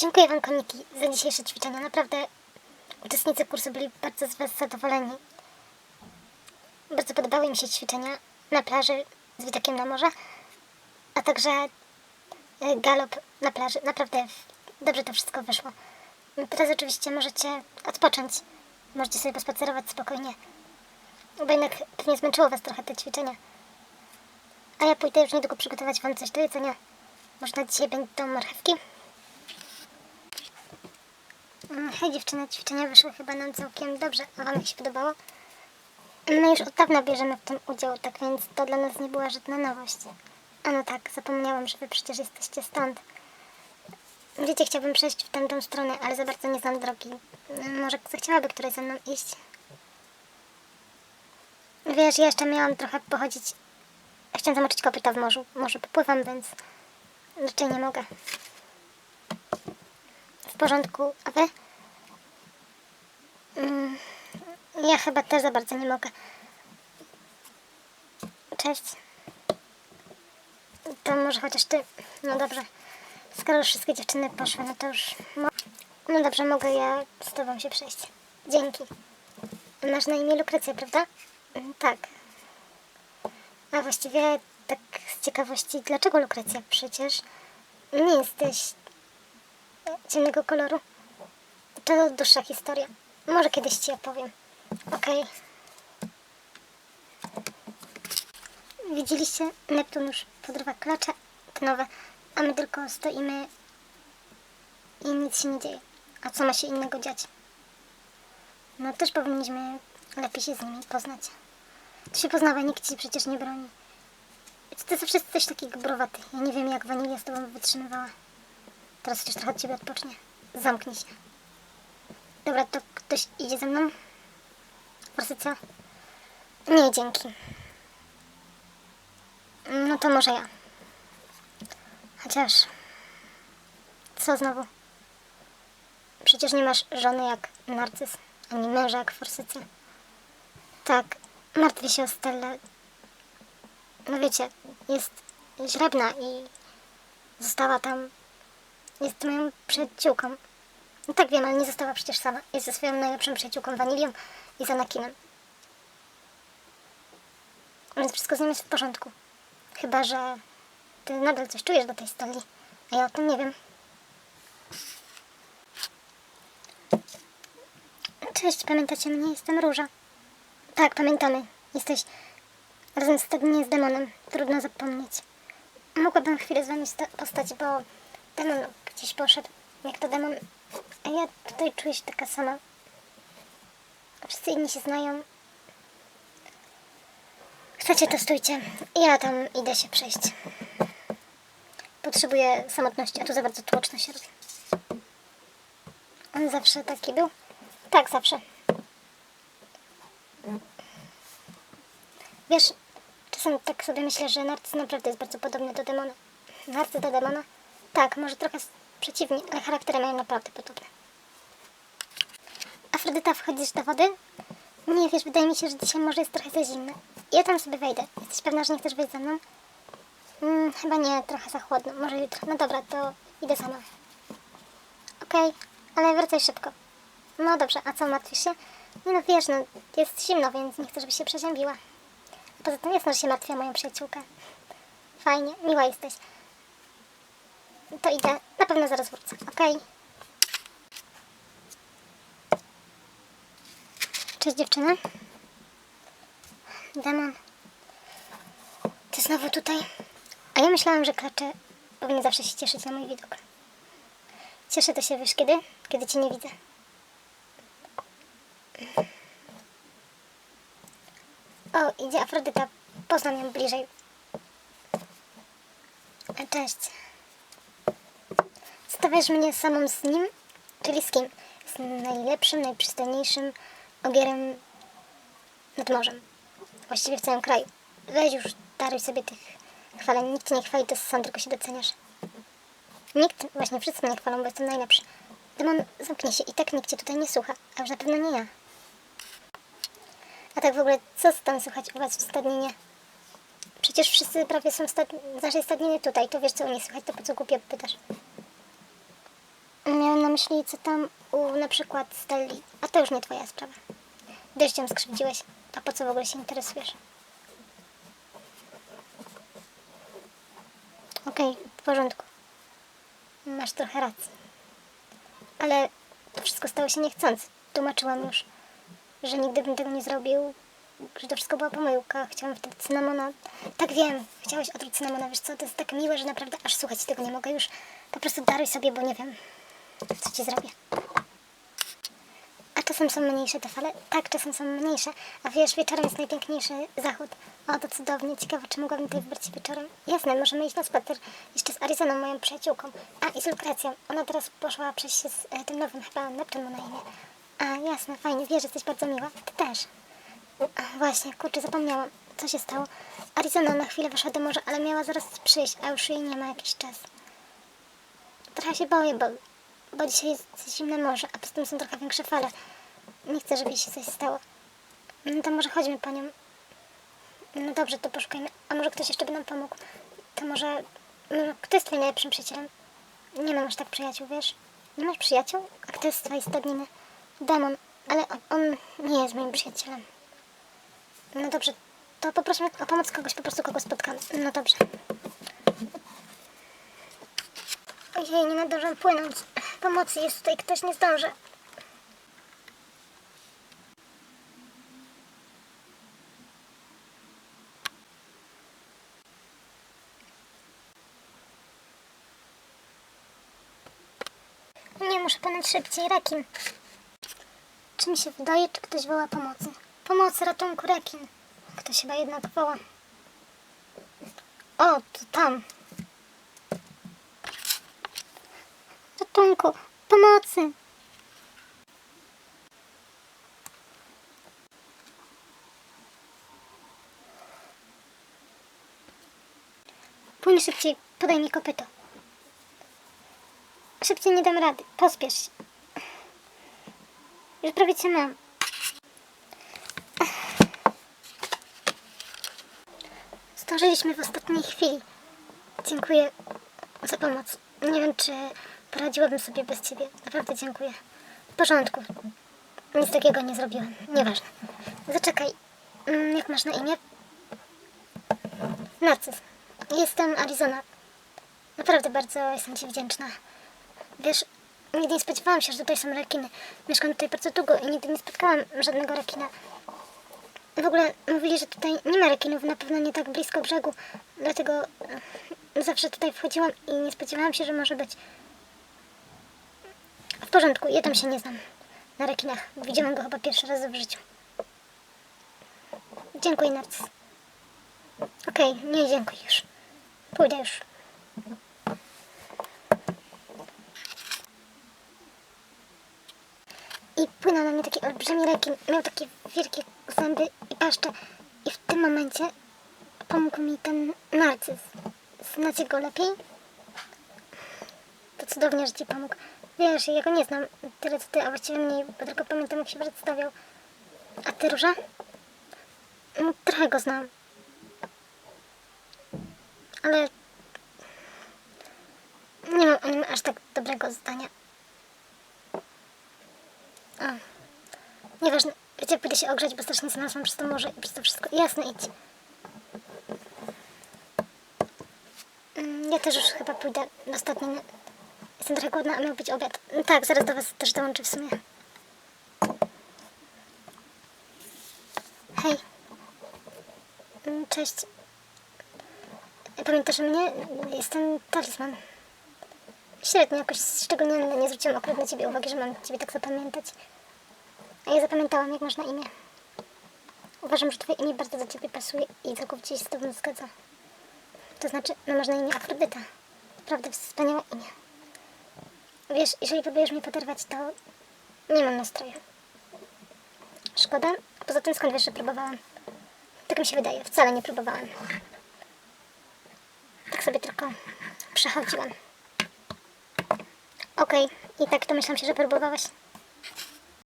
Dziękuję Wam, koniki, za dzisiejsze ćwiczenia. Naprawdę uczestnicy kursu byli bardzo z Was zadowoleni. Bardzo podobały mi się ćwiczenia na plaży z widokiem na morze, a także e, galop na plaży. Naprawdę dobrze to wszystko wyszło. Teraz oczywiście możecie odpocząć. Możecie sobie pospacerować spokojnie. Bo jednak pewnie zmęczyło Was trochę te ćwiczenia. A ja pójdę już niedługo przygotować Wam coś do jedzenia. Może na dzisiaj będą marchewki? Mm, Hej dziewczyny, ćwiczenia wyszły chyba nam całkiem dobrze. A Wam jak się podobało? My już od dawna bierzemy w tym udział, tak więc to dla nas nie była żadna nowość. A no tak, zapomniałam, że Wy przecież jesteście stąd. Wiecie, chciałbym przejść w tamtą stronę, ale za bardzo nie znam drogi. Może zechciałaby któraś ze mną iść? Wiesz, ja jeszcze miałam trochę pochodzić. Chciałam zamoczyć kopyta w morzu. Może popływam, więc raczej nie mogę. W porządku, a wy? Mm, ja chyba też za bardzo nie mogę. Cześć. To może chociaż ty. No dobrze. Skoro już wszystkie dziewczyny poszły, no to już. No dobrze, mogę ja z tobą się przejść. Dzięki. Masz na imię Lukrecja, prawda? Mm, Tak. A właściwie tak z ciekawości, dlaczego Lukrecja? Przecież nie jesteś ciemnego koloru. To dłuższa historia. Może kiedyś ci opowiem. Okej. Widzieliście? Neptun już podrywa klacze te nowe, a my tylko stoimy i nic się nie dzieje. A co ma się innego dziać? No też powinniśmy lepiej się z nimi poznać. To się poznawa, nikt ci przecież nie broni. Ty zawsze jesteś taki browaty. Ja nie wiem, jak Wanilia z tobą wytrzymywała. Teraz chociaż trochę od ciebie odpocznie. Zamknij się. Dobra, to ktoś idzie ze mną? Forsycja? Nie, dzięki. No to może ja. Chociaż... Co znowu? Przecież nie masz żony jak Narcyz, ani męża jak Forsycja. Tak, martwię się o Stellę. No wiecie, jest źrebna i została tam jest moją przyjaciółką. No tak wiem, ale nie została przecież sama. Jest ze swoją najlepszą przyjaciółką Wanilią i z Anakinem. Więc wszystko z nim jest w porządku. Chyba, że ty nadal coś czujesz do tej stali, a ja o tym nie wiem. Cześć, pamiętacie mnie? Jestem Róża. Tak, pamiętamy. Jesteś razem z nie z demonem. Trudno zapomnieć. Mogłabym chwilę z wami sta- postać, bo demon gdzieś poszedł. Jak to demon. A ja tutaj czuję się taka sama. Wszyscy inni się znają. Chcecie, to stójcie. Ja tam idę się przejść. Potrzebuję samotności, a tu za bardzo tłoczno się robi. On zawsze taki był? Tak, zawsze. Wiesz, czasem tak sobie myślę, że Narcyz naprawdę jest bardzo podobny do demona. Narcyz do demona? Tak, może trochę przeciwnie, ale charaktery mają naprawdę podobne. Afrodyta, wchodzisz do wody? Nie, wiesz, wydaje mi się, że dzisiaj może jest trochę za zimno. Ja tam sobie wejdę. Jesteś pewna, że nie chcesz wejść ze mną? Mm, chyba nie, trochę za chłodno. Może jutro. No dobra, to idę sama. Okej, ale wracaj szybko. No dobrze, a co, martwisz się? Nie no, wiesz, no, jest zimno, więc nie chcę, żebyś się przeziębiła. Poza tym jasno, że się martwi o moją przyjaciółkę. Fajnie, miła jesteś. To idę, na pewno zaraz wrócę, okej? Cześć dziewczyny. Demon. Ty znowu tutaj? A ja myślałam, że klacze powinny zawsze się cieszyć na mój widok. Cieszę to się, wiesz kiedy? Kiedy cię nie widzę. O, idzie Afrodyta. Poznam ją bliżej. Cześć. Stawiasz mnie samą z nim? Czyli z kim? Z najlepszym, najprzystojniejszym ogierem nad morzem. Właściwie w całym kraju. Weź już, daruj sobie tych chwaleń. Nikt cię nie chwali, to sam tylko się doceniasz. Nikt, właśnie wszyscy mnie chwalą, bo jestem najlepszy. Demon, zamknij się i tak nikt cię tutaj nie słucha, a już na pewno nie ja. A tak w ogóle, co tam słychać u was w stadninie? Przecież wszyscy prawie są stad- naszej stadninie tutaj, to wiesz co u nich słychać, to po co głupio pytasz? myśli, co tam u na przykład Stelli. A to już nie twoja sprawa. Ją skrzywdziłeś. A po co w ogóle się interesujesz? Okej, w porządku. Masz trochę racji. Ale to wszystko stało się niechcący. Tłumaczyłam już, że nigdy bym tego nie zrobił, że to wszystko była pomyłka. Chciałam wtedy cynamona. Tak wiem, chciałeś otruć cynamona, wiesz co, to jest tak miłe, że naprawdę aż słuchać tego nie mogę już. Po prostu daruj sobie, bo nie wiem, co ci zrobię. Czasem są mniejsze te fale? Tak, czasem są mniejsze. A wiesz, wieczorem jest najpiękniejszy zachód. O, to cudownie. Ciekawe, czy mogłabym tutaj wybrać się wieczorem? Jasne, możemy iść na spacer. Jeszcze z Arizoną, moją przyjaciółką. A, i z Lukracją. Ona teraz poszła przejść się z e, tym nowym, chyba Neptun ma na imię. A, jasne, fajnie. Wiesz, jesteś bardzo miła. Ty też. A, właśnie, kurczę, zapomniałam. Co się stało? Arizona na chwilę wyszła do morza, ale miała zaraz przyjść, a już jej nie ma jakiś czas. Trochę się boję, bo, bo dzisiaj jest zimne morze, a poza tym są trochę większe fale. Nie chcę, żeby się coś stało. No to może chodźmy po nią. No dobrze, to poszukajmy. A może ktoś jeszcze by nam pomógł? To może... może kto jest twoim najlepszym przyjacielem? Nie mam aż tak przyjaciół, wiesz? Nie masz przyjaciół? A kto jest z twojej stadniny? Demon. Ale on, on nie jest moim przyjacielem. No dobrze, to poprosimy o pomoc kogoś, po prostu kogo spotkamy. No dobrze. Ojej, nie nadążam płynąć. Pomocy jest tutaj, ktoś nie zdąży. Nie, muszę płynąć szybciej, rekin. Czy mi się wydaje, czy ktoś woła pomocy? Pomocy, ratunku, rekin. Ktoś chyba jednak woła. O, to tam. Ratunku, pomocy. Płyń szybciej, podaj mi kopyto. Szybciej nie dam rady, pospiesz się. Już prawie cię mam. Zdążyliśmy w ostatniej chwili. Dziękuję za pomoc. Nie wiem, czy poradziłabym sobie bez ciebie. Naprawdę dziękuję. W porządku. Nic takiego nie zrobiłem. Nieważne. Zaczekaj. Mm, Jak masz na imię? Narcyz. Jestem Arizona. Naprawdę bardzo jestem ci wdzięczna. Wiesz, nigdy nie spodziewałam się, że tutaj są rekiny. Mieszkam tutaj bardzo długo i nigdy nie spotkałam żadnego rekina. W ogóle mówili, że tutaj nie ma rekinów, na pewno nie tak blisko brzegu, dlatego e, zawsze tutaj wchodziłam i nie spodziewałam się, że może być. W porządku, ja tam się nie znam na rekinach. Widziałam go chyba pierwszy raz w życiu. Dziękuję, Narcyz. Okej, nie dziękuję już. Pójdę już. I płynął na mnie taki olbrzymi rekin. Miał takie wielkie zęby i paszcze. I w tym momencie pomógł mi ten narcyz. Znacie go lepiej? To cudownie, że ci pomógł. Wiesz, ja go nie znam tyle co ty, a właściwie mniej, bo tylko pamiętam jak się przedstawiał. A ty, Róża? No, trochę go znam. Ale nie mam o nim aż tak dobrego zdania. A. Nieważne. Wiecie, pójdę się ogrzać, bo strasznie znalazłam przez to morze i przez to wszystko. Jasne, idź. Mm, Ja też już chyba pójdę na ostatni. Jestem trochę głodna, a miał być obiad. Mm, Tak, zaraz do was też dołączę w sumie. Hej. Mm, Cześć. Pamiętasz mnie? Jestem talizman. Średnio jakoś szczególnie nie zwróciłam akurat na ciebie uwagi, że mam ciebie tak zapamiętać. A ja zapamiętałam, jak masz na imię. Uważam, że twoje imię bardzo do ciebie pasuje i całkowicie się z tobą zgadza. To znaczy, no masz na imię Afrodyta. Naprawdę wspaniałe imię. Wiesz, jeżeli próbujesz mnie poderwać, to nie mam nastroju. Szkoda. Poza tym skąd wiesz, że próbowałam? Tak mi się wydaje. Wcale nie próbowałam. Tak sobie tylko przechodziłam. Okej, i tak domyślam się, że próbowałaś.